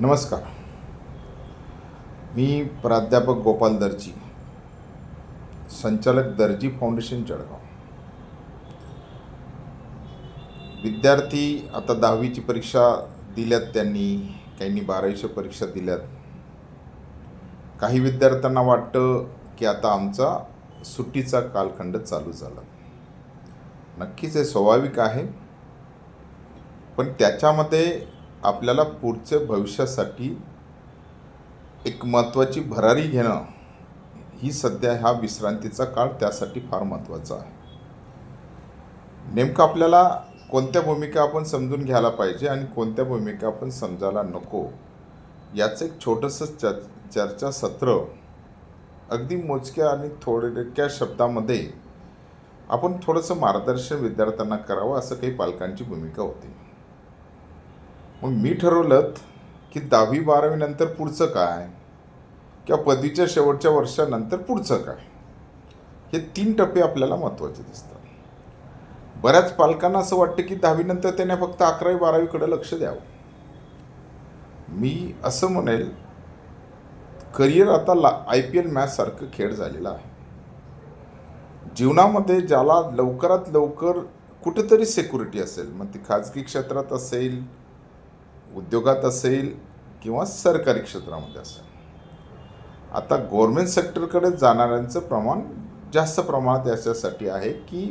नमस्कार. मी प्राध्यापक गोपाल दर्जी संचालक दर्जी फाउंडेशन जळगाव. विद्यार्थी आता दहावीची परीक्षा दिल्यात त्यांनी काहींनी बारावीच्या परीक्षा दिल्यात. काही विद्यार्थ्यांना वाटतं की आता आमचा सुट्टीचा कालखंड चालू झाला. नक्कीच हे स्वाभाविक आहे पण त्याच्यामध्ये आपल्याला पुढच्या भविष्यासाठी एक महत्त्वाची भरारी घेणं ही सध्या हा विश्रांतीचा काळ त्यासाठी फार महत्त्वाचा आहे. नेमकं आपल्याला कोणत्या भूमिका आपण समजून घ्यायला पाहिजे आणि कोणत्या भूमिका आपण समजायला नको याचं एक छोटंसं चर चर्चासत्र अगदी मोजक्या आणि थोडक्या शब्दामध्ये आपण थोडंसं मार्गदर्शन विद्यार्थ्यांना करावं असं काही पालकांची भूमिका होती. मग मी ठरवलं की दहावी बारावीनंतर पुढचं काय? किंवा पदवीच्या शेवटच्या वर्षानंतर पुढचं काय? हे तीन टप्पे आपल्याला महत्त्वाचे दिसतात. बऱ्याच पालकांना असं वाटतं की दहावीनंतर त्याने फक्त अकरावी बारावीकडे लक्ष द्यावं. मी असं म्हणेल करिअर आता ला आय पी एल मॅचसारखं खेळ झालेला आहे. जीवनामध्ये ज्याला लवकरात लवकर कुठेतरी सेक्युरिटी असेल मग ती खाजगी क्षेत्रात असेल उद्योगात असेल किंवा सरकारी क्षेत्रामध्ये असेल. आता गव्हर्मेंट सेक्टरकडे जाणाऱ्यांचं प्रमाण जास्त प्रमाणात याच्यासाठी आहे की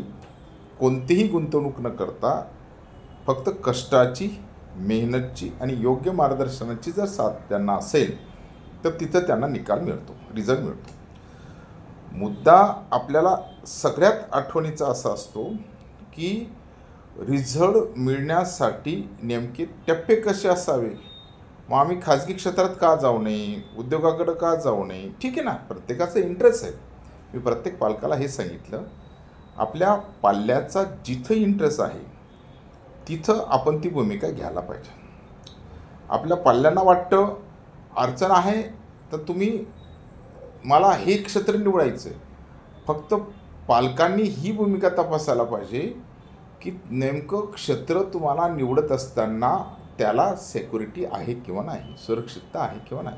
कोणतीही गुंतवणूक न करता फक्त कष्टाची मेहनतची आणि योग्य मार्गदर्शनाची जर साथ त्यांना असेल तर तिथं त्यांना निकाल मिळतो रिझल्ट मिळतो. मुद्दा आपल्याला सगळ्यात आठवणीचा असा असतो की रिझल्ट मिळण्यासाठी नेमके टप्पे कसे असावे? मग आम्ही खाजगी क्षेत्रात का जाऊ नये? उद्योगाकडं का जाऊ नये? ठीक आहे ना? प्रत्येकाचा इंटरेस्ट आहे. मी प्रत्येक पालकाला हे सांगितलं. आपल्या पाल्याचा जिथं इंटरेस्ट आहे तिथं आपण ती भूमिका घ्यायला पाहिजे. आपल्या पाल्यांना वाटतं अडचण आहे तर तुम्ही मला हे क्षेत्र निवडायचं आहे फक्त पालकांनी ही भूमिका तपासायला पाहिजे की नेमकं क्षेत्र तुम्हाला निवडत असताना त्याला सेक्युरिटी आहे किंवा नाही? सुरक्षितता आहे किंवा नाही?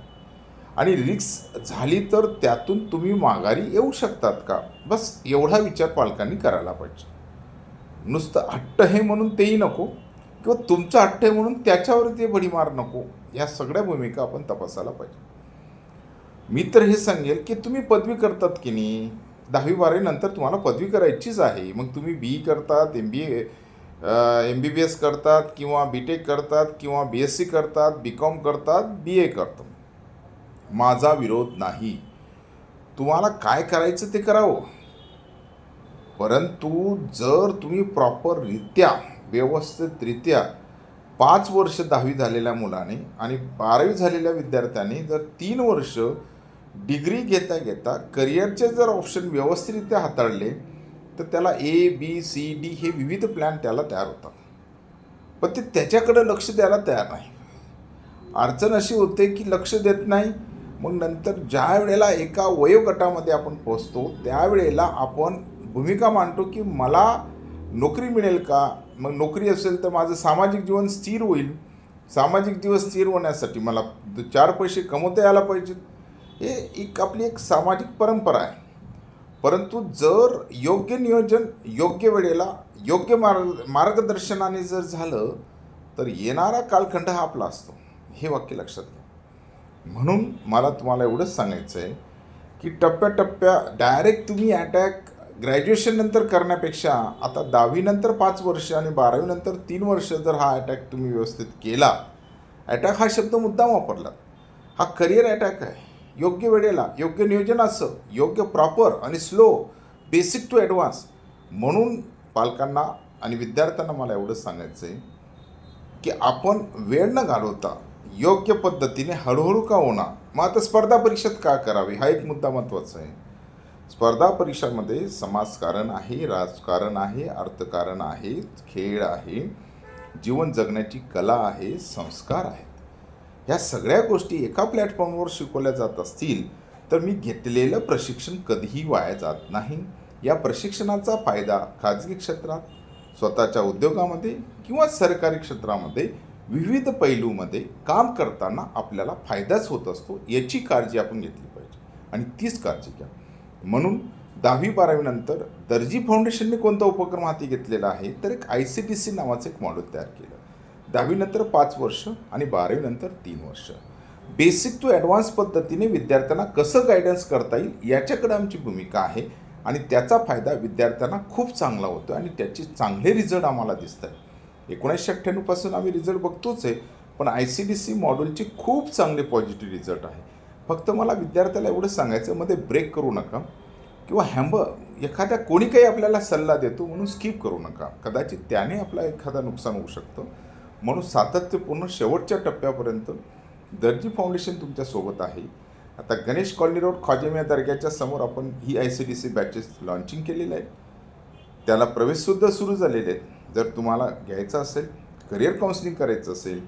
आणि रिक्स झाली तर त्यातून तुम्ही माघारी येऊ शकतात का? बस एवढा विचार पालकांनी करायला पाहिजे. नुसतं हट्ट हे म्हणून तेही नको किंवा तुमचं हट्ट आहे म्हणून त्याच्यावर ते भडीमार नको या सगळ्या भूमिका आपण तपासायला पाहिजे. मी तर हे सांगेल की तुम्ही पदवी करतात की नाही? दहावी बारावी नंतर तुम्हाला पदवी करायचीच आहे. मग तुम्ही बी करतात M B A M B B S करतात किंवा बी टेक करतात किंवा बी एस सी करतात बी कॉम करतात बी ए करतात. माझा विरोध नाही. तुम्हाला काय करायचं ते करावं. परंतु जर तुम्ही प्रॉपररित्या व्यवस्थितरित्या पाच वर्ष दहावी झालेल्या मुलाने आणि बारावी झालेल्या विद्यार्थ्याने जर तीन वर्ष डिग्री घेता घेता करिअरचे जर ऑप्शन व्यवस्थितरित्या हाताळले तर त्याला ए बी सी डी हे विविध प्लॅन त्याला तयार होतात. पण ते त्याच्याकडं लक्ष द्यायला तयार नाही. अडचण अशी होते की लक्ष देत नाही. मग नंतर ज्या वेळेला एका वयोगटामध्ये आपण पोचतो त्यावेळेला आपण भूमिका मांडतो की मला नोकरी मिळेल का? मग नोकरी असेल तर माझं सामाजिक जीवन स्थिर होईल. सामाजिक जीवन स्थिर होण्यासाठी मला चार पैसे कमवता यायला पाहिजेत. हे एक आपली एक सामाजिक परंपरा आहे. परंतु जर योग्य नियोजन योग्य वेळेला योग्य मार्ग मार्गदर्शनाने जर झालं तर येणारा कालखंड हा आपला असतो. हे वाक्य लक्षात घ्या. म्हणून मला तुम्हाला एवढंच सांगायचं आहे की टप्प्याटप्प्या डायरेक्ट तुम्ही अटॅक ग्रॅज्युएशननंतर करण्यापेक्षा आता दहावीनंतर पाच वर्ष आणि बारावीनंतर तीन वर्ष जर हा अटॅक तुम्ही व्यवस्थित केला अटॅक हा शब्द मुद्दाम वापरला हा करिअर अटॅक आहे. योग्य वेळेला योग्य नियोजन असं योग्य प्रॉपर आणि स्लो बेसिक टू ॲडव्हान्स म्हणून पालकांना आणि विद्यार्थ्यांना मला एवढंच सांगायचं आहे की आपण वेळ न घालवता योग्य पद्धतीने हळूहळू का होणार मग आता स्पर्धा परीक्षेत का करावी? हा एक मुद्दा महत्त्वाचा आहे. स्पर्धा परीक्षामध्ये समाजकारण आहे राजकारण आहे अर्थकारण आहे खेळ आहे जीवन जगण्याची कला आहे संस्कार आहेत. ह्या सगळ्या गोष्टी एका प्लॅटफॉर्मवर शिकवल्या जात असतील तर मी घेतलेलं प्रशिक्षण कधीही वाया जात नाही. या प्रशिक्षणाचा फायदा खाजगी क्षेत्रात स्वतःच्या उद्योगामध्ये किंवा सरकारी क्षेत्रामध्ये विविध पैलूमध्ये काम करताना आपल्याला फायदाच होत असतो याची काळजी आपण घेतली पाहिजे. आणि तीच काळजी घ्या. म्हणून दहावी बारावीनंतर दर्जी फाउंडेशनने कोणता उपक्रम हाती घेतलेला आहे तर एक आय सी टी सी नावाचं एक मॉडेल तयार केलं. दहावीनंतर पाच वर्ष आणि बारावीनंतर तीन वर्ष. बेसिक टू ॲडव्हान्स पद्धतीने विद्यार्थ्यांना कसं गायडन्स करता येईल याच्याकडे आमची भूमिका आहे आणि त्याचा फायदा विद्यार्थ्यांना खूप चांगला होतो आणि त्याचे चांगले रिझल्ट आम्हाला दिसत आहेत एकोणीसशे अठ्ठ्याण्णवपासून आम्ही रिझल्ट बघतोच आहे पण आय सी डी सी मॉडेलचे खूप चांगले पॉझिटिव्ह रिझल्ट आहे. फक्त मला विद्यार्थ्याला एवढं सांगायचं मध्ये ब्रेक करू नका किंवा हॅम्ब एखाद्या कोणी काही आपल्याला सल्ला देतो म्हणून स्किप करू नका. कदाचित त्याने आपला एखादा नुकसान होऊ शकतं. म्हणून सातत्यपूर्ण शेवटच्या टप्प्यापर्यंत दर्जी फाउंडेशन तुमच्यासोबत आहे. आता गणेश कॉलनी रोड ख्वाजेमिया दर्ग्याच्या समोर आपण ही I C D C batches launching केलेले आहेत. त्याला प्रवेशसुद्धा सुरू झालेले आहेत. जर तुम्हाला घ्यायचं असेल करिअर काउन्सिलिंग करायचं असेल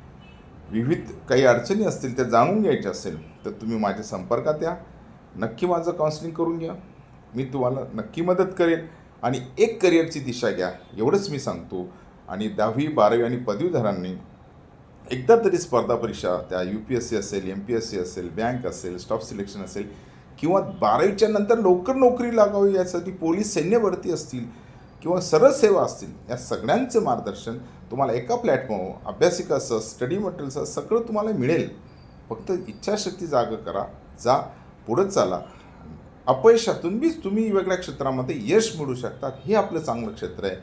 विविध काही अडचणी असतील त्या जाणून घ्यायच्या असेल तर तुम्ही माझ्या संपर्कात या. नक्की माझं काउन्सिलिंग करून घ्या. मी तुम्हाला नक्की मदत करेन. आणि एक करिअरची दिशा घ्या. एवढंच मी सांगतो. आणि दहावी बारावी आणि पदवीधरांनी एकदा तरी स्पर्धा परीक्षा त्या यू पी एस सी असेल एम पी एस सी असेल बँक असेल स्टॉफ सिलेक्शन असेल किंवा बारावीच्या नंतर लवकर नोकरी लागावी यासाठी पोलीस सैन्य भरती असतील किंवा सरळ सेवा असतील या सगळ्यांचं मार्गदर्शन तुम्हाला एका प्लॅटफॉर्म अभ्यासिकासह स्टडी मटेरियलसह सगळं तुम्हाला मिळेल. फक्त इच्छाशक्ती जाग करा जा पुढं चाला. अपयशातून बीच तुम्ही वेगळ्या क्षेत्रामध्ये यश मिळू शकतात हे आपलं चांगलं क्षेत्र आहे.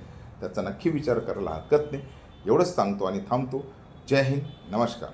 त्याचा नक्की विचार करायला हरकत नाही. एवढंच सांगतो आणि थांबतो. जय हिंद. नमस्कार.